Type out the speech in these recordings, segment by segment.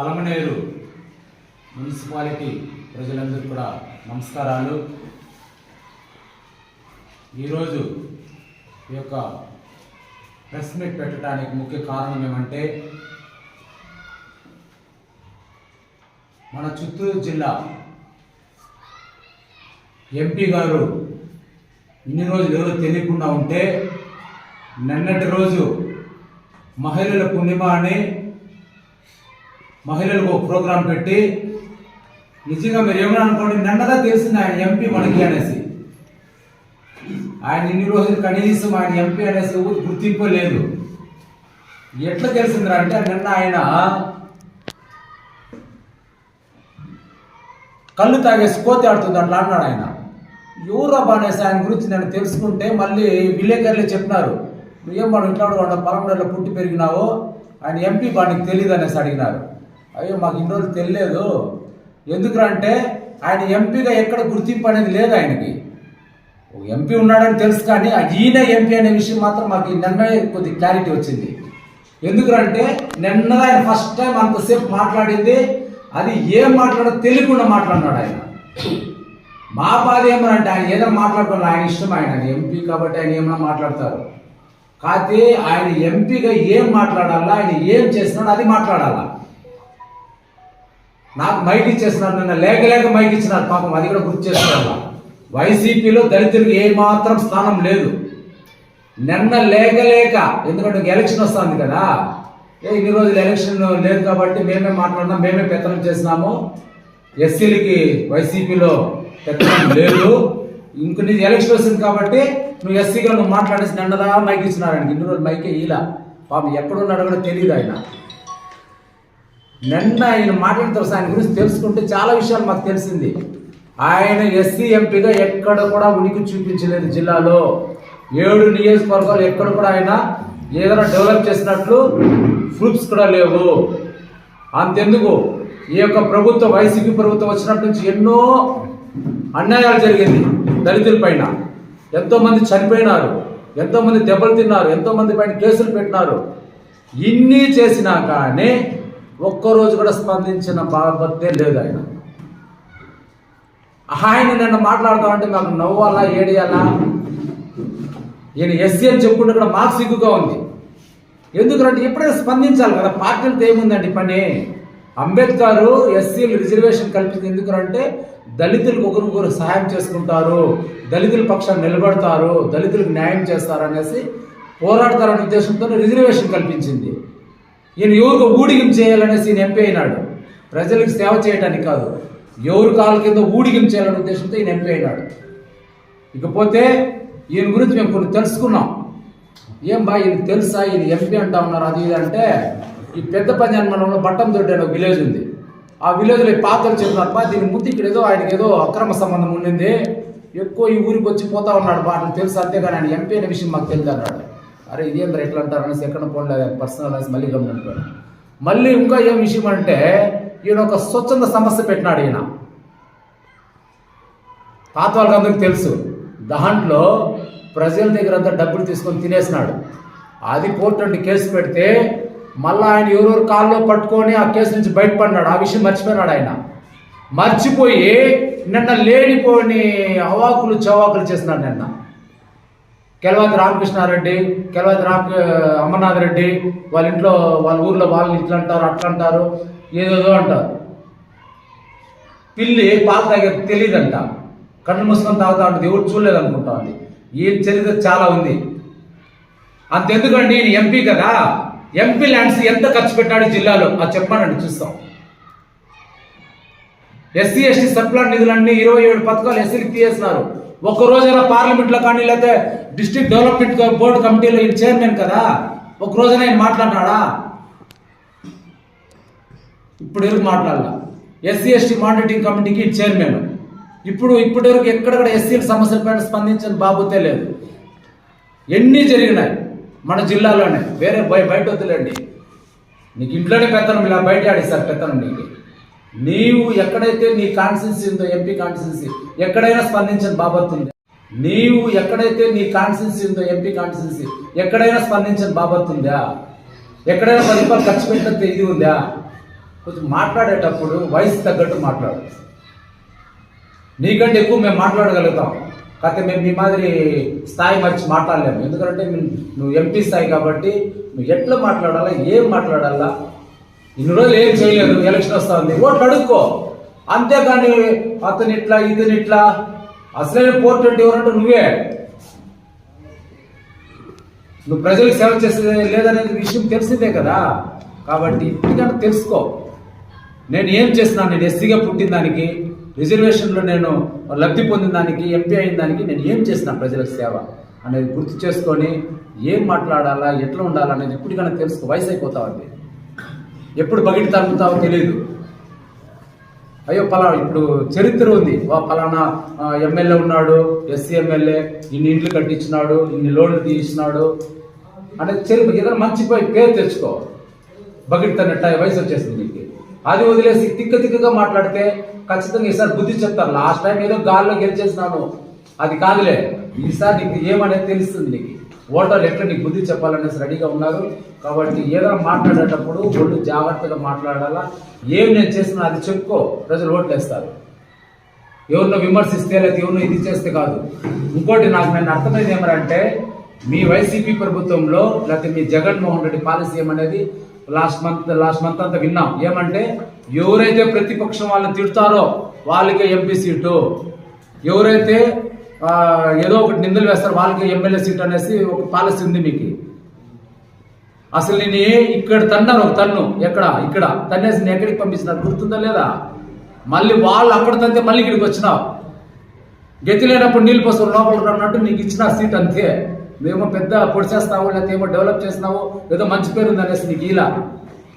Palamaner municipality ప్రజలందరూ కూడా నమస్కారాలు. ఈరోజు ఈ యొక్క ప్రెస్ మీట్ పెట్టడానికి ముఖ్య కారణం ఏమంటే మన చిత్తూరు జిల్లా ఎంపీ గారు ఇన్ని రోజులు ఎవరో తెలియకుండా ఉంటే నిన్నటి రోజు మహిళల పుణ్యమ అని మహిళలకు ఒక ప్రోగ్రాం పెట్టి నిజంగా మీరు ఏమన్నా అనుకోండి నిన్నదా తెలిసింది ఆయన ఎంపీ మనకి అనేసి. ఆయన ఇన్ని రోజులు కనీసం ఆయన ఎంపీ అనేసి గుర్తింపు లేదు ఎట్లా తెలిసిందిరా అంటే నిన్న ఆయన కళ్ళు తాగేసి కోతి ఆడుతుంది అట్లా అన్నాడు ఆయన. ఎవరు అనేసి ఆయన గురించి నేను తెలుసుకుంటే మళ్ళీ విలేకరులే చెప్పినారు. నువ్వేం మనం ఇట్లా కూడా పలమడలో పుట్టి పెరిగినావో ఆయన ఎంపీ బానికి తెలియదు అనేసి అడిగినారు. అయ్యో మాకు ఇన్ని రోజులు తెలియలేదు. ఎందుకంటే ఆయన ఎంపీగా ఎక్కడ గుర్తింపు అనేది లేదు ఆయనకి. ఎంపీ ఉన్నాడని తెలుసు కానీ ఆ ఈయన ఎంపీ అనే విషయం మాత్రం మాకు నిన్న కొద్ది క్లారిటీ వచ్చింది. ఎందుకంటే నిన్న ఆయన ఫస్ట్ టైం అంతసేపు మాట్లాడింది. అది ఏం మాట్లాడో తెలియకుండా మాట్లాడినాడు ఆయన. మా బాధ ఏమనంటే ఆయన ఏదైనా మాట్లాడుకోవాలి ఆయన ఇష్టం ఆయన ఆయన ఎంపీ కాబట్టి ఆయన ఏమైనా మాట్లాడతారు. కాకపోతే ఆయన ఎంపీగా ఏం మాట్లాడాలా ఆయన ఏం చేస్తున్నాడో అది మాట్లాడాలా. నాకు మైక్ ఇచ్చేస్తున్నారు నిన్న లేక లేక మైక్ ఇచ్చినారు పాపం అది కూడా గుర్తు చేస్తున్నారు వైసీపీలో దళితులకు ఏమాత్రం స్థానం లేదు. నిన్న లేక లేక ఎందుకంటే ఎలక్షన్ వస్తుంది కదా. ఏ ఇన్ని రోజులు ఎలక్షన్ లేదు కాబట్టి మేమే మాట్లాడినాం మేమే పెత్తనం చేసినాము ఎస్సీలకి వైసీపీలో పెత్తనం లేదు. ఇంక నీది ఎలక్షన్ వస్తుంది కాబట్టి నువ్వు ఎస్సీగా నువ్వు మాట్లాడేసి నిన్నదా మైక్ ఇచ్చినారు ఇన్ని రోజులు మైకే ఇలా పాపం ఎక్కడున్నాడో కూడా తెలియదు ఆయన. నిన్న ఆయన మాట్లాడిన తర్వాత ఆయన గురించి తెలుసుకుంటే చాలా విషయాలు మాకు తెలిసింది. ఆయన ఎస్సీ ఎంపీగా ఎక్కడ కూడా ఉనికి చూపించలేదు జిల్లాలో. ఏడు నియోజకవర్గాలు ఎక్కడ కూడా ఆయన ఏదైనా డెవలప్ చేసినట్లు ప్రూఫ్స్ కూడా లేవు. అంతెందుకు? ఈ యొక్క ప్రభుత్వం వైసీపీ ప్రభుత్వం వచ్చినప్పటి నుంచి ఎన్నో అన్యాయాలు జరిగింది దళితుల పైన. ఎంతోమంది చనిపోయినారు ఎంతోమంది దెబ్బలు తిన్నారు ఎంతోమంది పైన కేసులు పెట్టినారు. ఇన్ని చేసినా కానీ ఒక్కరోజు కూడా స్పందించిన బాబత్తే లేదు ఆయన. ఆయన నన్ను మాట్లాడుతూ మాకు నవ్వాలా ఏడియాలా? ఈయన ఎస్సీ అని చెప్పుకుంటే కూడా మాకు సిగ్గుగా ఉంది. ఎందుకంటే ఎప్పుడైనా స్పందించాలి కదా పార్టీలతో ఏముందండి పని? అంబేద్కర్ ఎస్సీలు రిజర్వేషన్ కల్పించింది ఎందుకంటే దళితులకు ఒకరికొకరు సహాయం చేసుకుంటారు దళితుల పక్షాన్ని నిలబడతారు దళితులకు న్యాయం చేస్తారు అనేసి పోరాడతారనే ఉద్దేశంతో రిజర్వేషన్ కల్పించింది. ఈయన ఎవరికి ఊడిగం చేయాలనేసి ఈయన ఎంపీ అయినాడు. ప్రజలకు సేవ చేయడానికి కాదు ఎవరు కాళ్ళ కింద ఊడిగం చేయాలనే ఉద్దేశంతో ఈయన ఎంపీ అయినాడు. ఇకపోతే ఈయన గురించి మేము కొన్ని తెలుసుకున్నాం. ఏం బా ఈయన తెలుసా? ఈయన ఎంపీ అంటా ఉన్నారు అది ఇది అంటే ఈ పెద్ద పంజాన్మనంలో బట్టం దొడ్డి అనే ఒక విలేజ్ ఉంది. ఆ విలేజ్లో ఈ పాత్రలు చెప్పినారు బా దీని ముందు ఇక్కడ ఏదో ఆయనకి ఏదో అక్రమ సంబంధం ఉండింది. ఎక్కువ ఈ ఊరికి వచ్చి పోతా ఉన్నాడు బా నాకు తెలుసు? అంతేగాని ఆయన ఎంపీ అనే విషయం మాకు తెలియదు అన్నాడు. అరే ఇదేం ఎట్లా అంటారు అనేసి ఎక్కడ పోలేదు పర్సనల్ అనేసి మళ్ళీ గమనించాడు మళ్ళీ ఇంకా ఏం విషయం అంటే ఈయన ఒక స్వచ్ఛంద సమస్య పెట్టినాడు ఈయన. పాత వాళ్ళకి తెలుసు దాంట్లో ప్రజల దగ్గర అంతా డబ్బులు తీసుకొని తినేసినాడు. అది కోర్టు నుండి కేసు పెడితే మళ్ళీ ఆయన ఎవరెవరు కాల్లో పట్టుకొని ఆ కేసు నుంచి బయటపడినాడు ఆ విషయం మర్చిపోయినాడు ఆయన. మర్చిపోయి నిన్న లేనిపోని అవాకులు చవాకులు చేసినాడు నిన్న. కెలవాతి రామకృష్ణారెడ్డి కెలవాతి రామ అమర్నాథ్ రెడ్డి వాళ్ళ ఇంట్లో వాళ్ళ ఊర్లో వాళ్ళు ఇట్లా అంటారు అట్లా అంటారు ఏదేదో అంటారు. పిల్లి పాలు తాగే తెలియదంట. కళ్ళు మూసుకొని తాగుతా ఉంటుంది ఎవరు చూడలేదు అనుకుంటా ఉంది. ఈ చరిత్ర చాలా ఉంది. అంతెందుకండి ఈయన ఎంపీ కదా. ఎంపీ ల్యాండ్స్ ఎంత ఖర్చు పెట్టాడు జిల్లాలో? అది చెప్పానండి చూస్తాం. ఎస్సీ ఎస్టీ సబ్ప్లాన్ నిధులన్నీ ఇరవై ఏడు పథకాలు ఎస్సీకి తీసేస్తున్నారు. ఒక్క రోజైనా పార్లమెంట్లో కానీ లేకపోతే డిస్ట్రిక్ట్ డెవలప్మెంట్ బోర్డు కమిటీలో ఈయన చైర్మన్ కదా? ఒక రోజున ఆయన మాట్లాడినాడా? ఇప్పుడు ఎవరికి మాట్లాడాల? ఎస్సీ ఎస్టీ మానిటరింగ్ కమిటీకి చైర్మన్. ఇప్పుడు ఇప్పటి వరకు ఎక్కడ కూడా ఎస్సీల సమస్యలపైన స్పందించిన బాబుతే లేదు. ఎన్ని జరిగినాయి మన జిల్లాలోనే? వేరే బయ బయట వద్దులేండి. నీకు ఇంట్లోనే పెత్తనం ఇలా బయట ఆడిస్తారు పెత్తనం నీకు. నీవు ఎక్కడైతే నీ కాన్స్టిట్యున్సీ ఉందో ఎంపీ కాన్స్టిట్యున్సీ ఎక్కడైనా స్పందించిన బాబత్ ఉంది నీవు ఎక్కడైతే నీ కాన్స్టిట్యూన్సీ ఉందో ఎంపీ కాన్స్టిట్యూన్సీ ఎక్కడైనా స్పందించిన బాబత్ ఉందా? ఎక్కడైనా పది రూపాయలు ఖర్చు పెట్టినంత ఇది ఉందా? కొంచెం మాట్లాడేటప్పుడు వయసు తగ్గట్టు మాట్లాడు. నీకంటే ఎక్కువ మేము మాట్లాడగలుగుతాం. కాకపోతే మేము మీ మాదిరి స్థాయి మర్చి మాట్లాడలేము. ఎందుకంటే నువ్వు ఎంపీ స్థాయి కాబట్టి నువ్వు ఎట్లా మాట్లాడాలా ఏం మాట్లాడాలా? ఇన్ని రోజులు ఏం చేయలేదు ఎలక్షన్ వస్తుంది ఓట్లు అడుక్కో. అంతేకాని అతను ఇట్లా ఇతను ఇట్లా అసలైన పోర్టెంట్ ఎవరంటే నువ్వే. నువ్వు ప్రజలకు సేవ చేస్తే లేదనేది విషయం తెలిసిందే కదా. కాబట్టి ఇప్పటికైనా తెలుసుకో. నేను ఏం చేస్తున్నాను నేను ఎస్సీగా పుట్టిన దానికి రిజర్వేషన్లో నేను లబ్ధి పొందిన దానికి ఎంపీ అయిన దానికి నేను ఏం చేసిన ప్రజలకు సేవ అనేది గుర్తు చేసుకొని ఏం మాట్లాడాలా ఎట్లా ఉండాలా అనేది ఇప్పటికైనా తెలుసుకో. వయసు అయిపోతావు అది ఎప్పుడు బగిడి తగ్గుతావో తెలియదు అయ్యో పలానా ఇప్పుడు చరిత్ర ఉంది. వా పలానా ఎమ్మెల్యే ఉన్నాడు ఎస్సీ ఎమ్మెల్యే ఇన్ని ఇంట్లు కట్టించినాడు ఇన్ని లోన్లు తీసినాడు. అంటే చరిత్ర ఏదైనా మంచి పోయి పేరు తెచ్చుకో. బకెట్ తన్నట్ట వయసు వచ్చేసింది నీకు. అది వదిలేసి తిక్క తిక్కగా మాట్లాడితే ఖచ్చితంగా ఈసారి బుద్ధి చెప్తారు. లాస్ట్ టైం ఏదో గాల్లో గెలిచేసినాను. అది కాదులే. ఈసారి నీకు ఏమనేది తెలుస్తుంది నీకు? ఓటర్లు ఎట్లా నీకు బుద్ధి చెప్పాలనేసి రెడీగా ఉన్నారు. కాబట్టి ఏదైనా మాట్లాడేటప్పుడు ఒళ్ళు జాగ్రత్తగా మాట్లాడాలా? ఏం నేను చేసినా అది చెప్పుకో. ప్రజలు ఓట్లు వేస్తారు ఎవరినో విమర్శిస్తే లేదా ఎవరినో ఇది చేస్తే కాదు. ఇంకోటి నాకు నేను అర్థమైంది ఏమంటే మీ వైసీపీ ప్రభుత్వంలో లేకపోతే మీ జగన్మోహన్ రెడ్డి పాలసీ ఏమనేది లాస్ట్ మంత్ లాస్ట్ మంత్ అంతా విన్నాం. ఏమంటే ఎవరైతే ప్రతిపక్షం వాళ్ళని తిడతారో వాళ్ళకే ఎంపీ సీటు. ఎవరైతే ఏదో ఒకటి నిందలు వేస్తారు వాళ్ళకి ఎమ్మెల్యే సీట్ అనేసి ఒక పాలసీ ఉంది మీకు. అసలు నేను ఏ- ఇక్కడ తన్నాను ఒక తన్ను ఎక్కడ ఇక్కడ తన్నేసి నేను ఎక్కడికి పంపించినారు గుర్తుందా లేదా? మళ్ళీ వాళ్ళు అక్కడ తంతే మళ్ళీ ఇక్కడికి వచ్చినావు. గతి లేనప్పుడు నీళ్ళు పోసు లోపల ఉన్నట్టు నీకు ఇచ్చిన సీట్ అంతే. మేమో పెద్ద పొడి చేస్తావు లేకపోతే ఏమో డెవలప్ చేసినావు ఏదో మంచి పేరు ఉంది అనేసి నీకు ఇలా.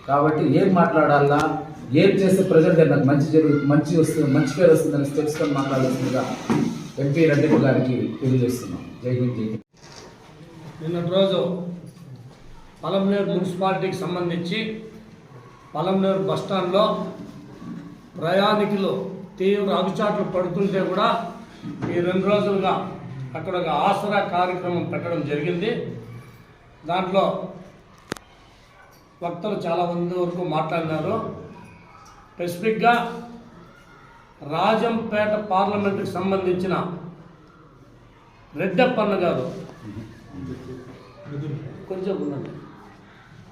కాబట్టి ఏం మాట్లాడాలా? ఏం చేస్తే ప్రజలు నాకు మంచి జరుగు మంచి వస్తుంది మంచి పేరు వస్తుంది అనేసి తెలుసుకొని మాట్లాడాల్సిందిగా ఎంపీ రెడ్డి గారికి తెలియజేస్తున్నాం. జై హింద్ జై నిన్నటి రోజు పలంనేరు మున్సిపాలిటీకి సంబంధించి పలంనేరు బస్టాండ్లో ప్రయాణికులు తీవ్ర అగుచాట్లు పడుతుంటే కూడా ఈ రెండు రోజులుగా అక్కడ ఒక ఆసరా కార్యక్రమం పెట్టడం జరిగింది. దాంట్లో వక్తలు చాలా మంది వరకు మాట్లాడినారు. స్పెసిఫిక్గా రాజంపేట పార్లమెంటుకి సంబంధించిన రెడ్డప్పన్న గారు. కొంచెం ఉండండి.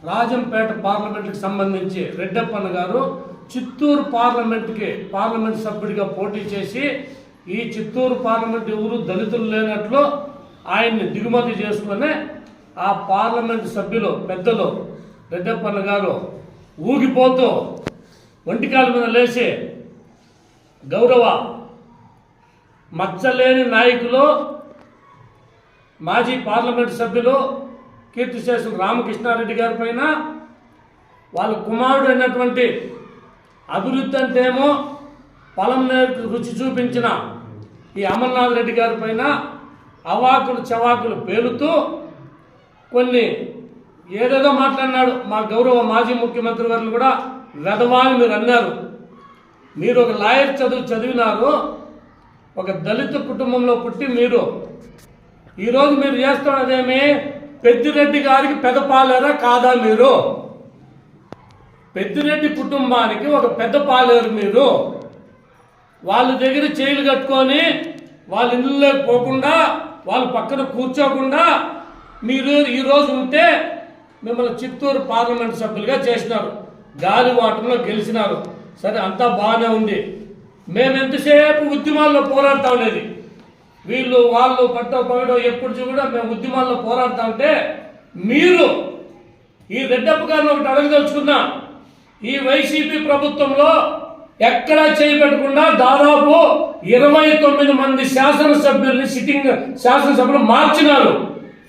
రాజంపేట పార్లమెంట్కి సంబంధించి రెడ్డప్పన్న గారు చిత్తూరు పార్లమెంట్కి పార్లమెంట్ సభ్యుడిగా పోటీ చేసి ఈ చిత్తూరు పార్లమెంట్ ఎవరు దళితులు లేనట్లు ఆయన్ని దిగుమతి చేసుకుని ఆ పార్లమెంట్ సభ్యులు పెద్దలు రెడ్డప్పన్న గారు ఊగిపోతూ ఒంటికాల మీద లేచి గౌరవ మచ్చలేని నాయకులు మాజీ పార్లమెంటు సభ్యులు కీర్తిశేషులు రామకృష్ణారెడ్డి గారి పైన వాళ్ళ కుమారుడు అయినటువంటి అభివృద్ధి అంటేమో పొలం నేర్పు రుచి చూపించిన ఈ అమర్నాథ్ రెడ్డి గారి పైన అవాకులు చవాకులు పేలుతూ కొన్ని ఏదేదో మాట్లాడినాడు మా గౌరవ మాజీ ముఖ్యమంత్రి గారు కూడా వెధవాని మీరు అన్నారు. మీరు ఒక లాయర్ చదువు చదివినారు ఒక దళిత కుటుంబంలో పుట్టి మీరు ఈరోజు మీరు చేస్తున్నదేమి పెద్దిరెడ్డి గారికి పెదపాలేరా కాదా మీరు? పెద్దిరెడ్డి కుటుంబానికి ఒక పెద్ద పాలేరు మీరు. వాళ్ళ దగ్గర చేయిలు కట్టుకొని వాళ్ళ ఇళ్ళలోకి పోకుండా వాళ్ళ పక్కన కూర్చోకుండా మీరు ఈరోజు ఉంటే మిమ్మల్ని చిత్తూరు పార్లమెంట్ సభ్యులుగా చేసినారు. గాలి వాటంలో గెలిచినారు. సరే అంతా బాగానే ఉంది. మేము ఎంతసేపు ఉద్యమాల్లో పోరాడుతూ ఉండేది? వీళ్ళు వాళ్ళు పట్టో పగడో ఎప్పుడు కూడా మేము ఉద్యమాల్లో పోరాడుతా ఉంటే మీరు ఈ రెడ్డప్ప గారిని ఒకటి అడగదలుచుకున్నా. ఈ వైసీపీ ప్రభుత్వంలో ఎక్కడా చేయబెట్టకుండా దాదాపు ఇరవై తొమ్మిది మంది శాసనసభ్యుల్ని సిట్టింగ్ శాసనసభ్యులు మార్చినారు.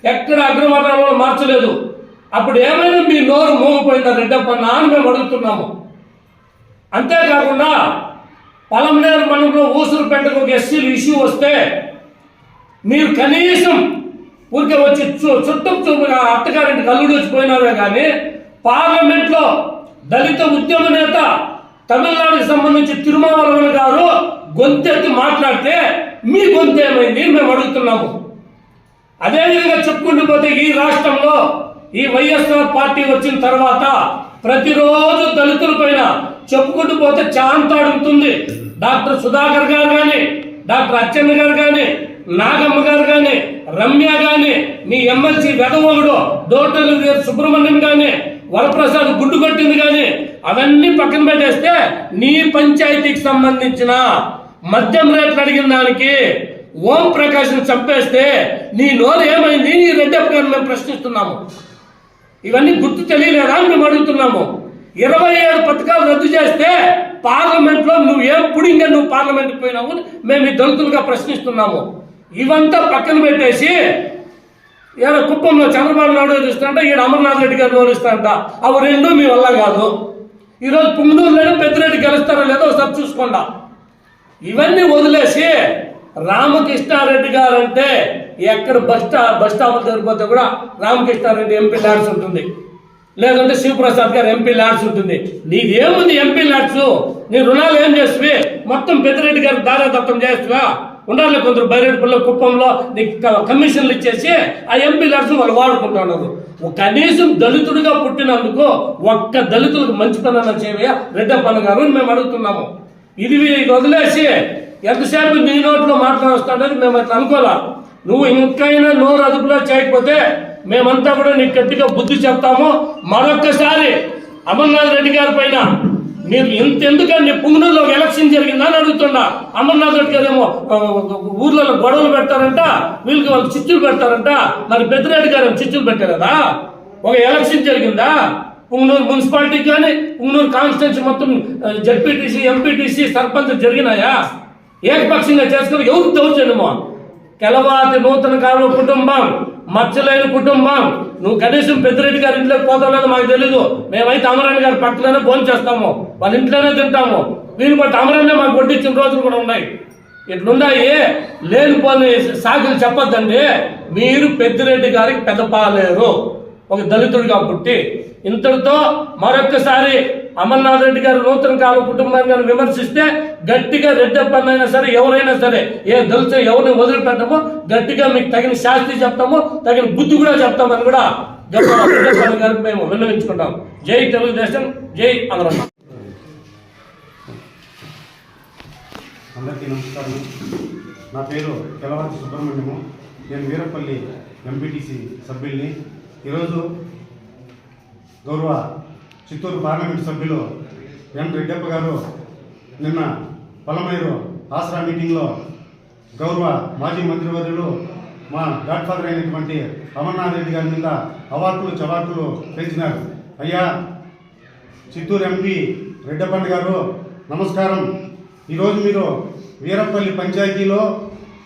ఎక్కడ అగ్రవర్ణాలలో మార్చలేదు. అప్పుడు ఏమైనా మీ నోరు మోగిపోయిందా రెడ్డప్పన్న అని మేము అడుగుతున్నాము. అంతేకాకుండా పలంనేరు మండలంలో ఊసురుపేటకు ఒక ఎస్సీలు ఇష్యూ వస్తే మీరు కనీసం ఊరికే వచ్చి చుట్టూ చూపుగా అత్తగారింటి కళ్ళు వచ్చిపోయినారే కానీ పార్లమెంట్లో దళిత ఉద్యమ నేత తమిళనాడుకి సంబంధించి తిరుమావరమణ గారు గొంతెత్తి మాట్లాడితే మీ గొంతు ఏమైంది మేము అడుగుతున్నాము. అదేవిధంగా చెప్పుకుంటూ పోతే ఈ రాష్ట్రంలో ఈ వైఎస్ఆర్ పార్టీ వచ్చిన తర్వాత ప్రతిరోజు దళితుల పైన చెప్పుకుంటూ పోతే చాంత అడుగుతుంది. డాక్టర్ సుధాకర్ గారు కానీ డాక్టర్ అచ్చెన్న గారు కానీ నాగమ్మ గారు కానీ రమ్య కానీ మీ ఎమ్మెల్సీ వెదవగుడు దోటలు సుబ్రహ్మణ్యం కానీ వరప్రసాద్ గుడ్డు కొట్టింది కానీ అవన్నీ పక్కన పెట్టేస్తే నీ పంచాయతీకి సంబంధించిన మద్యం రేట్లు అడిగిన దానికి ఓం ప్రకాశ్ చంపేస్తే నీ నోరు ఏమైంది? నీ రెడ్డప్ప గారిని మేము ప్రశ్నిస్తున్నాము. ఇవన్నీ గుర్తు తెలియలేదా? మేము అడుగుతున్నాము. ఇరవై ఏడు పథకాలు రద్దు చేస్తే పార్లమెంట్లో నువ్వు ఏం పుడింగా నువ్వు పార్లమెంట్ పోయినావు? మేము ఈ దళితులుగా ప్రశ్నిస్తున్నాము. ఇవంతా పక్కన పెట్టేసి ఈడ కుప్పంలో చంద్రబాబు నాయుడు చూస్తుంటే ఈడ అమర్నాథ్ రెడ్డి గారు నోరిస్తాంట అవి రెండు మీ వల్ల కాదు. ఈరోజు పుంగనూరులోనే పెద్దిరెడ్డి గెలుస్తారో లేదో ఒకసారి చూసుకోండా. ఇవన్నీ వదిలేసి రామకృష్ణారెడ్డి గారు అంటే ఎక్కడ బస్ స్టా బస్ స్టాప్ జరిగిపోతే కూడా రామకృష్ణారెడ్డి ఎంపీ ల్యాడ్స్ ఉంటుంది. లేదంటే శివప్రసాద్ గారు ఎంపీ ల్యాడ్స్ ఉంటుంది. నీదేముంది ఎంపీ ల్యాడ్స్ నీ రుణాలు ఏం చేస్తువి మొత్తం పెద్దిరెడ్డి గారు దారాదత్తం చేస్తువా ఉండాలి కొందరు బైరెడ్డిపల్లి కుప్పంలో నీకు కమిషన్లు ఇచ్చేసి ఆ ఎంపీ ల్యాడ్స్ వాళ్ళు వాడుకుంటున్నారు కనీసం దళితుడిగా పుట్టినందుకు ఒక్క దళితులకు మంచి పని చేయవా రెడ్డప్పన్న గారు అని మేము అడుగుతున్నాము. ఇది వదిలేసి ఎంతసేపు నీ నోట్లో మాట్లాడుస్తాడని మేము అట్లా అనుకోలే. నువ్వు ఇంకైనా నోరు అదుపులో చేయకపోతే మేమంతా కూడా నీకు గట్టిగా బుద్ధి చెప్తాము మరొక్కసారి అమర్నాథ్ రెడ్డి గారి పైన. మీరు ఇంత ఎందుకండి పుంగనూరులో ఒక ఎలక్షన్ జరిగిందా అని అడుగుతున్నా. అమర్నాథ్ రెడ్డి గారు ఏమో ఊర్లలో గొడవలు పెడతారంట వీళ్ళకి వాళ్ళు చిచ్చులు పెడతారంట. మరి పెద్దరెడ్డి గారు చిచ్చులు పెట్టారదా ఒక ఎలక్షన్ జరిగిందా? పుంగనూరు మున్సిపాలిటీకి కానీ పుంగనూరు కాన్స్టిట్యూన్సీ మొత్తం జడ్పీటీసీ ఎంపీటీసీ సర్పంచ్ జరిగినాయా? ఏకపక్షంగా చేసుకుని ఎవరు దౌర్జన్యమో? కెలవాతి నూతన కాలం కుటుంబం. మచ్చలేని కుటుంబం. నువ్వు కనీసం పెద్దిరెడ్డి గారి ఇంట్లోకి పోతావు మాకు తెలీదు. మేమైతే అమరాణి గారి పక్కలోనే భోజనం చేస్తాము. వాళ్ళ ఇంట్లోనే తింటాము. వీళ్ళు బట్టి అమరాన్నే మాకు వడ్డించిన రోజులు కూడా ఉన్నాయి. ఇట్లున్నాయి. లేనిపోని సాగులు చెప్పొద్దండి. మీరు పెద్దిరెడ్డి గారికి పెద్దపాలేరు. ఒక దళితుడిగా పుట్టి ఇంతటితో మరొక్కసారి అమర్నాథ్ రెడ్డి గారు నూతన కాల కుటుంబాన్ని విమర్శిస్తే గట్టిగా రెడ్డప్పన్న అయినా సరే ఎవరైనా సరే ఏ దళిత ఎవరిని వదిలిపెట్టమో గట్టిగా మీకు తగిన శాస్తి చెప్తాము తగిన బుద్ధి కూడా చెప్తామని కూడా గౌరవ గారు మేము విన్నవించుకుంటాం. జై తెలుగుదేశం జై అమరనాథ్. అందరికీ నమస్కారం. నా పేరు తెలవాతి సుబ్రహ్మణ్యము. నేను వీరపల్లి ఎంపీటీసీ సభ్యుల్ని. ఈరోజు గౌరవ చిత్తూరు పార్లమెంట్ సభ్యులు ఎం రెడ్డప్ప గారు నిన్న పలమనేరు ఆసరా మీటింగ్లో గౌరవ మాజీ మంత్రివర్యులు మా గాడ్ ఫాదర్ అయినటువంటి అమర్నాథ్ రెడ్డి గారి మీద అవార్కులు చవార్కులు పెంచినారు. అయ్యా చిత్తూరు ఎంపీ రెడ్డపండి గారు నమస్కారం. ఈరోజు మీరు వీరపల్లి పంచాయతీలో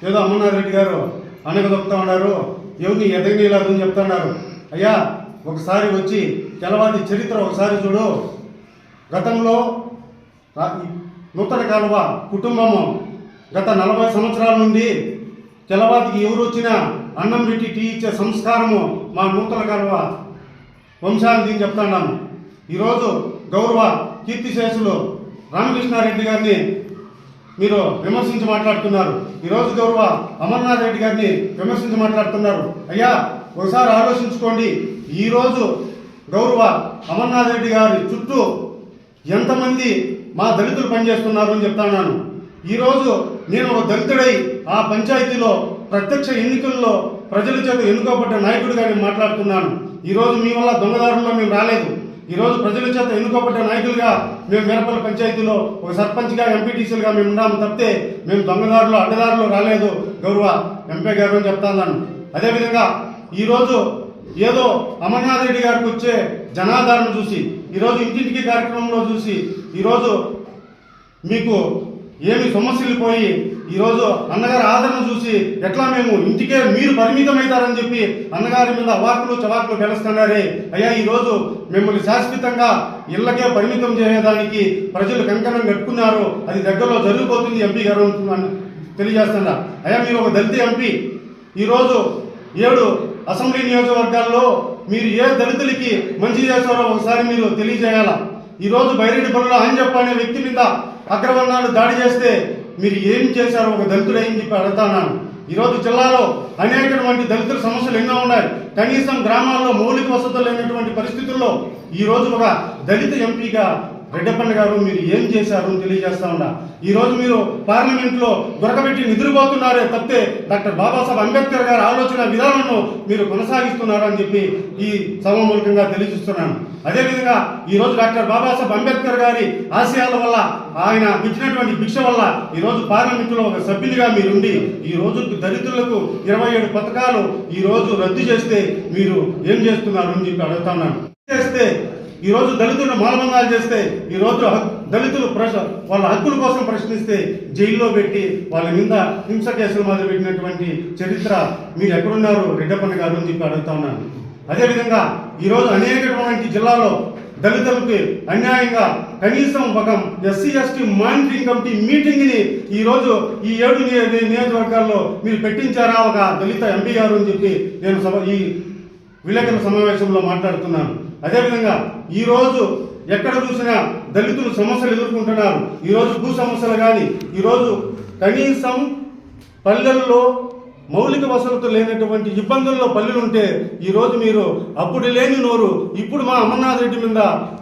ఏదో అమర్నాథ్ రెడ్డి గారు అనగదొక్కుతా ఉన్నారు. ఎవరిని ఎదగనీయలేదు చెప్తా చెప్తున్నారు అయ్యా ఒకసారి వచ్చి తెలవాది చరిత్ర ఒకసారి చూడు. గతంలో నూతన కాలువ కుటుంబము గత నలభై సంవత్సరాల నుండి తెలవాతికి ఎవరు వచ్చినా అన్నం పెట్టి టీ ఇచ్చే సంస్కారము మా నూతన కాలువ వంశానికి చెప్తున్నాము ఈరోజు గౌరవ కీర్తిశేషులు రామకృష్ణారెడ్డి గారిని మీరు విమర్శించి మాట్లాడుతున్నారు. ఈరోజు గౌరవ అమర్నాథ్ రెడ్డి గారిని విమర్శించి మాట్లాడుతున్నారు. అయ్యా ఒకసారి ఆలోచించుకోండి. ఈరోజు గౌరవ అమర్నాథ్ రెడ్డి గారి చుట్టూ ఎంతమంది మా దళితులు పనిచేస్తున్నారు అని చెప్తున్నాను ఈరోజు నేను ఒక దళితుడై ఆ పంచాయతీలో ప్రత్యక్ష ఎన్నికల్లో ప్రజల చేత ఎన్నుకోబడ్డ నాయకుడిగా నేను మాట్లాడుతున్నాను. ఈరోజు మీ వల్ల దొంగదారుల్లో మేము రాలేదు. ఈరోజు ప్రజల చేత ఎన్నుకోబడ్డ నాయకులుగా మేము వీరపల్లి పంచాయతీలో ఒక సర్పంచ్గా ఎంపీటీసీలుగా మేము ఉన్నాము తప్పితే మేము దొంగదారులు అడ్డదారులు రాలేదు. గౌరవ ఎంపీ గారు అని చెప్తాను అదేవిధంగా ఈరోజు ఏదో అమర్నాథ్ రెడ్డి గారికి వచ్చే జనాధారణ చూసి ఈరోజు ఇంటింటికి కార్యక్రమంలో చూసి ఈరోజు మీకు ఏమి సమస్యలు పోయి ఈరోజు అన్నగారి ఆదరణ చూసి ఎట్లా మేము ఇంటికే మీరు పరిమితమవుతారని చెప్పి అన్నగారి మీద అవాకులు చవాకులు పెలుస్తున్నారే. అయ్యా ఈరోజు మిమ్మల్ని శాశ్వతంగా ఇళ్ళకే పరిమితం చేయడానికి ప్రజలు కంకణం కట్టుకున్నారు. అది దగ్గరలో జరిగిపోతుంది ఎంపీ గారు తెలియజేస్తున్నారు. అయ్యా మీరు ఒక దళిత ఎంపీ. ఈరోజు ఏడు అసెంబ్లీ నియోజకవర్గాల్లో మీరు ఏ దళితులకి మంచి చేస్తారో ఒకసారి మీరు తెలియజేయాలా? ఈరోజు బైరెడ్డి పనులు అంజప్ప అనే వ్యక్తి మీద అగ్రవర్ణాలు దాడి చేస్తే మీరు ఏం చేశారో ఒక దళితుడు అని చెప్పి అడుగుతాను ఈరోజు జిల్లాలో అనేకటువంటి దళితుల సమస్యలు ఎన్నో ఉన్నాయి. కనీసం గ్రామాల్లో మౌలిక వసతులు లేనటువంటి పరిస్థితుల్లో ఈ రోజు ఒక దళిత ఎంపీగా రెడ్డప్పన్న గారు మీరు ఏం చేశారు అని తెలియజేస్తా ఉన్నా. ఈరోజు మీరు పార్లమెంట్లో దొరకబెట్టి నిద్రపోతున్నారే తప్పితే డాక్టర్ బాబాసాహెబ్ అంబేద్కర్ గారి ఆలోచన విధానంలో మీరు కొనసాగిస్తున్నారని చెప్పి ఈ సభామూలకంగా తెలియజేస్తున్నాను. అదేవిధంగా ఈరోజు డాక్టర్ బాబాసాహెబ్ అంబేద్కర్ గారి ఆశయాల వల్ల ఆయన ఇచ్చినటువంటి భిక్ష వల్ల ఈ రోజు ఒక సభ్యునిగా మీరుండి ఈ రోజు దళితులకు ఇరవై ఏడు పథకాలు ఈరోజు రద్దు చేస్తే మీరు ఏం చేస్తున్నారు అని చెప్పి అడుగుతా ఉన్నాను. చేస్తే ఈరోజు దళితులను మానభంగాలు చేస్తే ఈ రోజు దళితులు ప్రశ వాళ్ళ హక్కుల కోసం ప్రశ్నిస్తే జైల్లో పెట్టి వాళ్ళ మీద హింస కేసులు మొదలు పెట్టినటువంటి చరిత్ర మీరు ఎక్కడున్నారు రెడ్డప్పన్న గారు అని చెప్పి అడుగుతా ఉన్నాను. అదేవిధంగా ఈరోజు అనేకటువంటి జిల్లాలో దళితులకి అన్యాయంగా కనీసం ఒక ఎస్సీ ఎస్టీ మానిటరింగ్ కమిటీ మీటింగ్ని ఈరోజు ఈ ఏడు నియోజకవర్గాల్లో మీరు పెట్టించారా? ఒక దళిత ఎంపీ గారు అని చెప్పి నేను సభ ఈ విలేకరుల సమావేశంలో మాట్లాడుతున్నాను. అదేవిధంగా ఈ రోజు ఎక్కడ చూసినా దళితులు సమస్యలు ఎదుర్కొంటున్నారు. ఈరోజు భూ సమస్యలు కానీ ఈరోజు కనీసం పల్లెల్లో మౌలిక వసతులు లేనటువంటి ఇబ్బందుల్లో పల్లెలు ఉంటే మీరు అప్పుడు లేని నోరు ఇప్పుడు మా అమర్నాథ్ రెడ్డి మీద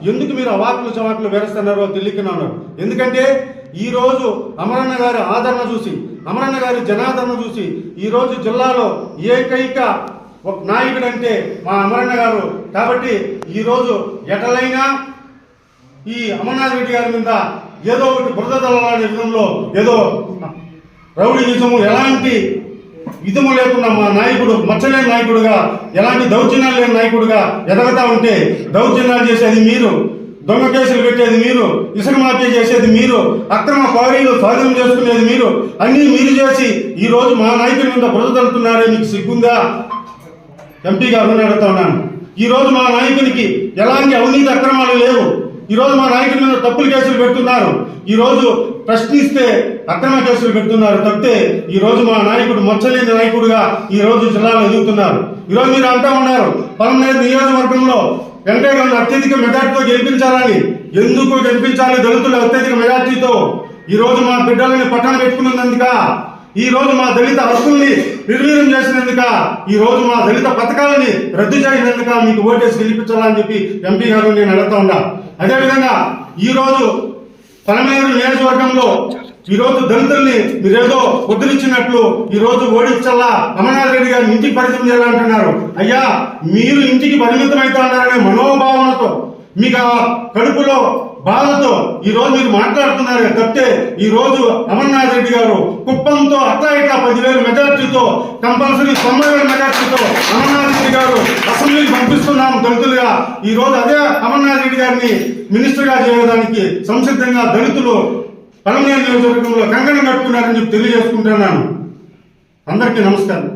ఎందుకు మీరు అవాకులు చవాకులు వేరుస్తున్నారో తెలియకున్నాను ఎందుకంటే ఈరోజు అమరన్న గారి ఆదరణ చూసి అమరన్న గారి జనాదరణ చూసి ఈరోజు జిల్లాలో ఏకైక ఒక నాయకుడు అంటే మా అమరన్న గారు. కాబట్టి ఈరోజు ఎటలైనా ఈ అమర్నాథ్ రెడ్డి గారి మీద ఏదో ఒకటి బురద తలలాడే విధంలో ఏదో యుద్ధము ఎలాంటి విధము లేకుండా మా నాయకుడు మచ్చలేని నాయకుడుగా ఎలాంటి దౌర్జన్యాలు లేని నాయకుడుగా ఎదగతా ఉంటే దౌర్జన్యాలు చేసేది మీరు దొంగ కేసులు పెట్టేది మీరు ఇసుక మాఫీ చేసేది మీరు అక్రమ క్వారీలు స్వాధీనం చేసుకునేది మీరు అన్నీ మీరు చేసి ఈరోజు మా నాయకుడి మీద బురద తలుతున్నారే మీకు సిగ్గుందా? ఎంపీ గారు అడుగుతా ఉన్నాను. ఈ రోజు మా నాయకునికి ఎలాంటి అవినీతి అక్రమాలు లేవు. ఈరోజు మా నాయకుడి మీద తప్పులు కేసులు పెడుతున్నారు. ఈరోజు ప్రశ్నిస్తే అక్రమ కేసులు పెడుతున్నారు తప్పితే ఈ రోజు మా నాయకుడు మచ్చలేని నాయకుడుగా ఈరోజు జిల్లాలో ఎదుగుతున్నారు. ఈ రోజు మీరు అంటా ఉన్నారు పలమనేరు నియోజకవర్గంలో వెంకయ్య గారిని అత్యధిక మెజార్టీతో గెలిపించాలని. ఎందుకు గెలిపించాలి? దళితులు అత్యధిక మెజార్టీతో. ఈ రోజు మా బిడ్డలని పట్టణ పెట్టుకున్నందుక? ఈ రోజు మా దళిత హక్కుల్ని నిర్వీర్యం చేసినందుక ఈ రోజు మా దళిత పథకాలని రద్దు చేసినందుక మీకు ఓటేసి గెలిపించాలని చెప్పి ఎంపీ గారు నేను అడుగుతా ఉన్నా. అదేవిధంగా ఈ రోజు తలమేరు నియోజకవర్గంలో ఈ రోజు దళితుల్ని మీరేదో వదిలిచ్చినట్లు ఈ రోజు ఓడించల్లా అమర్నాథ్ రెడ్డి గారిని ఇంటికి పరిమితం చేయాలంటున్నారు. అయ్యా మీరు ఇంటికి పరిమితం అవుతున్నారనే మనోభావనతో మీకు ఆ కడుపులో బాధతో ఈ రోజు మీరు మాట్లాడుతున్నారు తప్పితే ఈ రోజు అమర్నాథ్ రెడ్డి గారు కుప్పంతో అట్లా ఇట్లా పదివేల మెజార్టీతో కంపల్సరీ తొంభై వేల మెజార్టీతో అమర్నాథ్ రెడ్డి గారు అసెంబ్లీకి పంపిస్తున్నాం దళితులుగా. ఈ రోజు అదే అమర్నాథ్ రెడ్డి గారిని మినిస్టర్గా చేయడానికి సంసిద్ధంగా దళితులు పలమనేరు నియోజకవర్గంలో కంకణం కట్టుకున్నారని చెప్పి తెలియజేసుకుంటున్నాను. అందరికీ నమస్కారం.